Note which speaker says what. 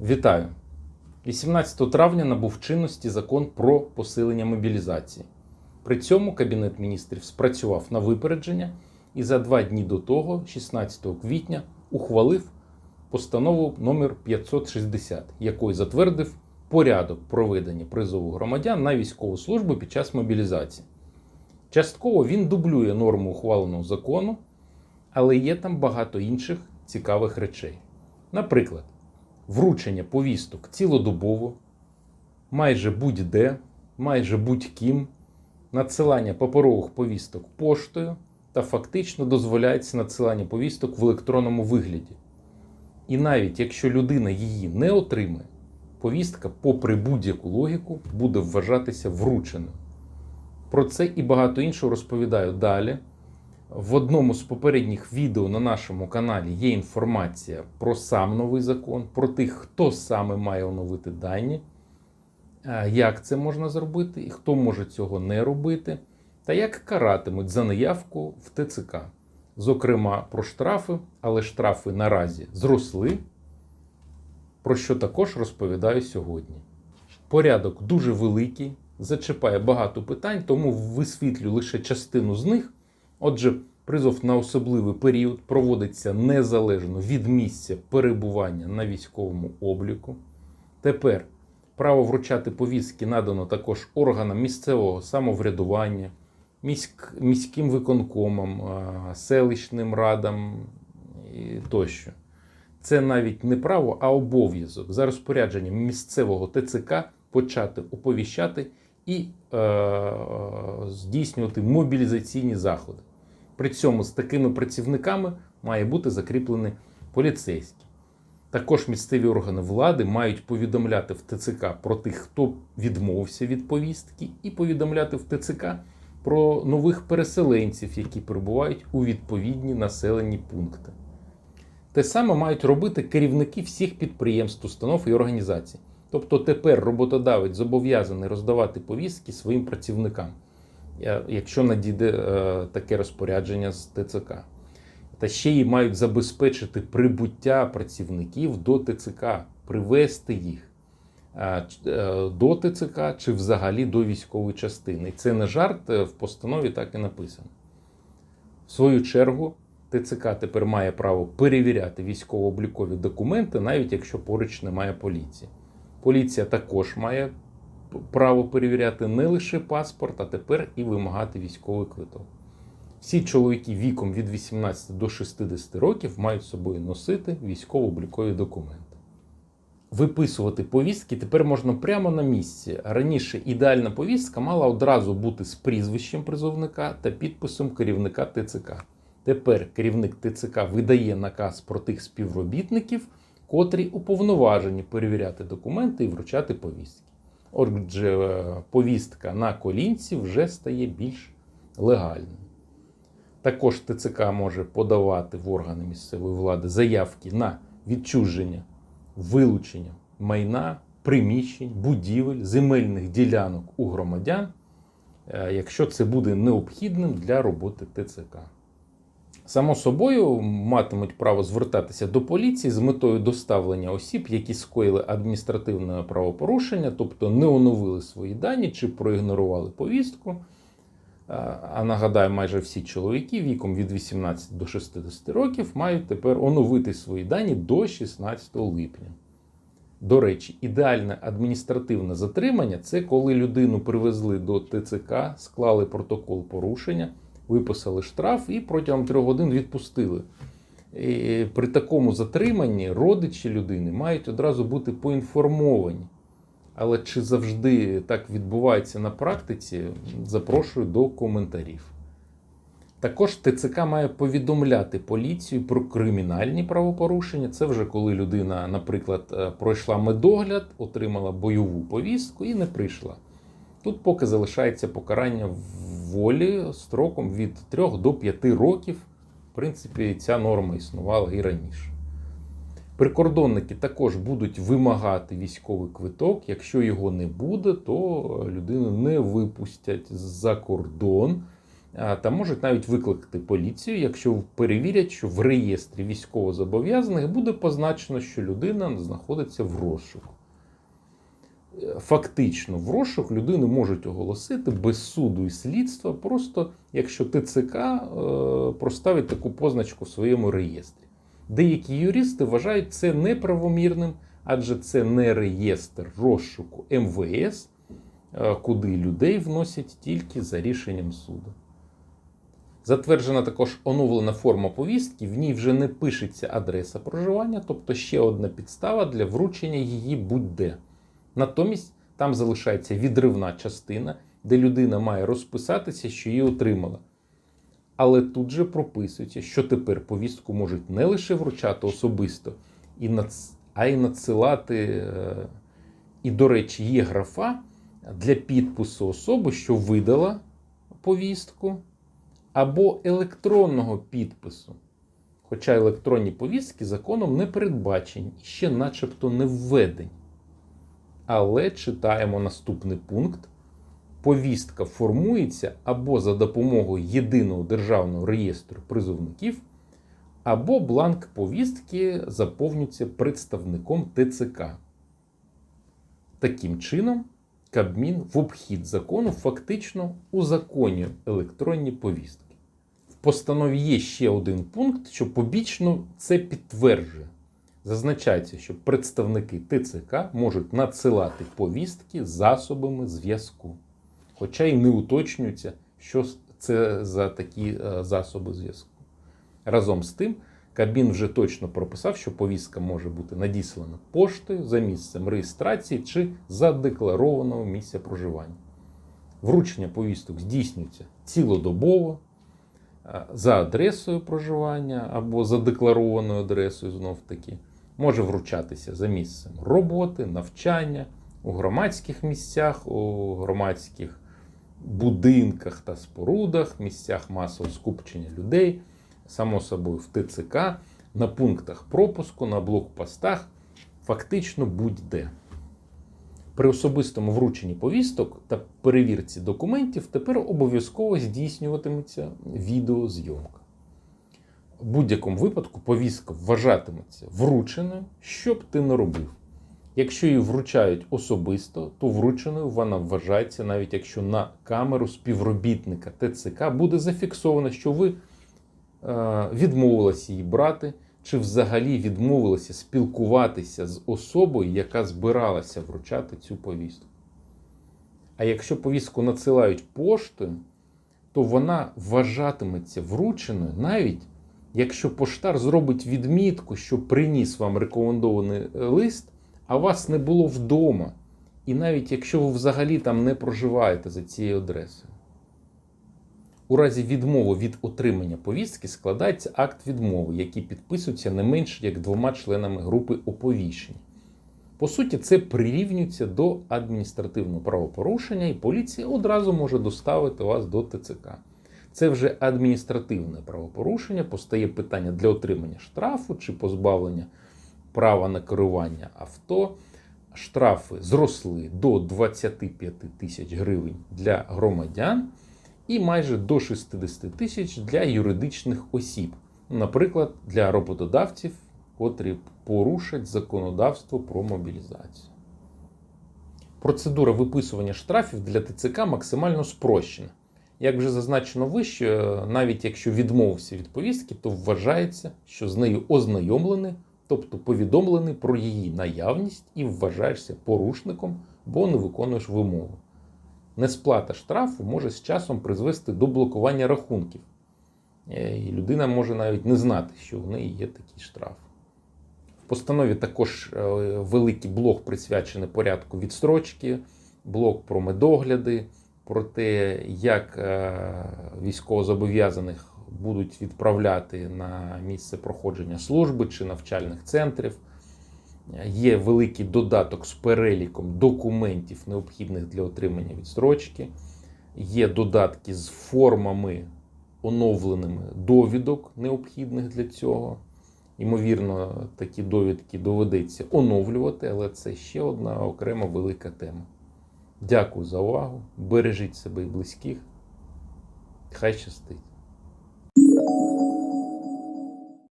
Speaker 1: Вітаю! 18 травня набув чинності закон про посилення мобілізації. При цьому Кабінет міністрів спрацював на випередження і за два дні до того, 16 квітня, ухвалив постанову номер 560, якою затвердив порядок проведення призову громадян на військову службу під час мобілізації. Частково він дублює норму ухваленого закону, але є там багато інших цікавих речей. Наприклад, вручення повісток цілодобово, майже будь-де, майже будь-ким, надсилання паперових повісток поштою та фактично дозволяється надсилання повісток в електронному вигляді. І навіть якщо людина її не отримає, повістка, попри будь-яку логіку, буде вважатися врученою. Про це і багато іншого розповідаю далі. В одному з попередніх відео на нашому каналі є інформація про сам новий закон, про тих, хто саме має оновити дані, е, як це можна зробити і хто може цього не робити, та як каратимуть за неявку в ТЦК. Зокрема, про штрафи, але штрафи наразі зросли, про що також розповідаю сьогодні. Порядок дуже великий, зачіпає багато питань, тому висвітлю лише частину з них. Отже, призов на особливий період проводиться незалежно від місця перебування на військовому обліку. Тепер право вручати повістки надано також органам місцевого самоврядування, міськ, міським виконкомам, селищним радам тощо. Це навіть не право, а обов'язок за розпорядженням місцевого ТЦК почати оповіщати і е, здійснювати мобілізаційні заходи. При цьому з такими працівниками має бути закріплений поліцейський. Також місцеві органи влади мають повідомляти в ТЦК про тих, хто відмовився від повістки, і повідомляти в ТЦК про нових переселенців, які перебувають у відповідні населені пункти. Те саме мають робити керівники всіх підприємств, установ і організацій. Тобто тепер роботодавець зобов'язаний роздавати повістки своїм працівникам, якщо надійде е, таке розпорядження з ТЦК. Та ще й мають забезпечити прибуття працівників до ТЦК, привести їх е, е, до ТЦК чи взагалі до військової частини. Це не жарт, е, в постанові так і написано. В свою чергу, ТЦК тепер має право перевіряти військово-облікові документи, навіть якщо поруч немає поліції. Поліція також має право перевіряти не лише паспорт, а тепер і вимагати військовий квиток. Всі чоловіки віком від 18 до 60 років мають з собою носити військово-облікові документи. Виписувати повістки тепер можна прямо на місці. Раніше ідеальна повістка мала одразу бути з прізвищем призовника та підписом керівника ТЦК. Тепер керівник ТЦК видає наказ про тих співробітників, котрі уповноважені перевіряти документи і вручати повістки. Отже, е, повістка на колінці вже стає більш легальною. Також ТЦК може подавати в органи місцевої влади заявки на відчуження, вилучення майна, приміщень, будівель, земельних ділянок у громадян, е, якщо це буде необхідним для роботи ТЦК. Само собою матимуть право звертатися до поліції з метою доставлення осіб, які скоїли адміністративне правопорушення, тобто не оновили свої дані чи проігнорували повістку. А нагадаю, майже всі чоловіки віком від 18 до 60 років мають тепер оновити свої дані до 16 липня. До речі, ідеальне адміністративне затримання це коли людину привезли до ТЦК, склали протокол порушення, виписали штраф і протягом трьох годин відпустили. І при такому затриманні родичі людини мають одразу бути поінформовані. Але чи завжди так відбувається на практиці, запрошую до коментарів. Також ТЦК має повідомляти поліцію про кримінальні правопорушення. Це вже коли людина, наприклад, е, пройшла медогляд, отримала бойову повістку і не прийшла. Тут поки залишається покарання волі строком від 3 до 5 років. В принципі, ця норма існувала і раніше. Прикордонники також будуть вимагати військовий квиток. Якщо його не буде, то людину не випустять за кордон. та можуть навіть викликати поліцію, якщо перевірять, що в реєстрі військовозобов'язаних буде позначено, що людина знаходиться в розшуку. Фактично, в розшук людину можуть оголосити без суду і слідства, просто якщо ТЦК е, проставить таку позначку в своєму реєстрі. Деякі юристи вважають це неправомірним, адже це не реєстр розшуку МВС, е, куди людей вносять тільки за рішенням суду. Затверджена також оновлена форма повістки, в ній вже не пишеться адреса проживання, тобто ще одна підстава для вручення її будь-де. Натомість там залишається відривна частина, де людина має розписатися, що її отримала. Але тут же прописується, що тепер повістку можуть не лише вручати особисто, а й надсилати. е, І, до речі, є графа для підпису особи, що видала повістку, або електронного підпису. Хоча електронні повістки законом не передбачені і ще начебто не введені. Але читаємо наступний пункт. Повістка формується або за допомогою єдиного державного реєстру призовників, або бланк повістки заповнюється представником ТЦК. Таким чином, Кабмін в обхід закону фактично узаконює електронні повістки. В постанові є ще один пункт, що побічно це підтверджує. Зазначається, що представники ТЦК можуть надсилати повістки засобами зв'язку. Хоча й не уточнюється, що це за такі е, засоби зв'язку. Разом з тим, Кабмін вже точно прописав, що повістка може бути надіслана поштою за місцем реєстрації чи задекларованого місця проживання. Вручення повісток здійснюється цілодобово е, за адресою проживання або задекларованою адресою знов таки. Може вручатися за місцем роботи, навчання, у громадських місцях, у громадських будинках та спорудах, місцях масового скупчення людей, само собою в ТЦК, на пунктах пропуску, на блокпостах, фактично будь-де. При особистому врученні повісток та перевірці документів тепер обов'язково здійснюватиметься відеозйомка. В будь-якому випадку повістка вважатиметься врученою, що б ти не робив. Якщо її вручають особисто, то врученою вона вважається, навіть якщо на камеру співробітника ТЦК буде зафіксовано, що ви е, відмовилися її брати, чи взагалі відмовилися спілкуватися з особою, яка збиралася вручати цю повістку. А якщо повістку надсилають поштою, то вона вважатиметься врученою навіть якщо поштар зробить відмітку, що приніс вам рекомендований е, лист, а вас не було вдома. І навіть якщо ви взагалі там не проживаєте за цією адресою. У разі відмови від отримання повістки складається акт відмови, який підписується не менше як двома членами групи оповіщень. По суті, це прирівнюється до адміністративного правопорушення, і поліція одразу може доставити вас до ТЦК. Це вже адміністративне правопорушення, постає питання для отримання штрафу чи позбавлення права на керування авто. Штрафи зросли до 25 тисяч гривень для громадян і майже до 60 тисяч для юридичних осіб, наприклад, для роботодавців, котрі порушать законодавство про мобілізацію. Процедура виписування штрафів для ТЦК максимально спрощена. Як вже зазначено вище, навіть якщо відмовився від повістки, то вважається, що з нею ознайомлений, тобто повідомлений про її наявність і вважаєшся порушником, бо не виконуєш вимогу. Несплата штрафу може з часом призвести до блокування рахунків. Е, І людина може навіть не знати, що в неї є такий штраф. В постанові також е, великий блок присвячений порядку відстрочки, блок про медогляди, про те, як е, військовозобов'язаних будуть відправляти на місце проходження служби чи навчальних центрів. Є великий додаток з переліком документів, необхідних для отримання відстрочки. Є додатки з формами, оновленими довідок, необхідних для цього. Ймовірно, такі довідки доведеться оновлювати, але це ще одна окрема велика тема. Дякую за увагу. Бережіть себе і близьких. Хай щастить.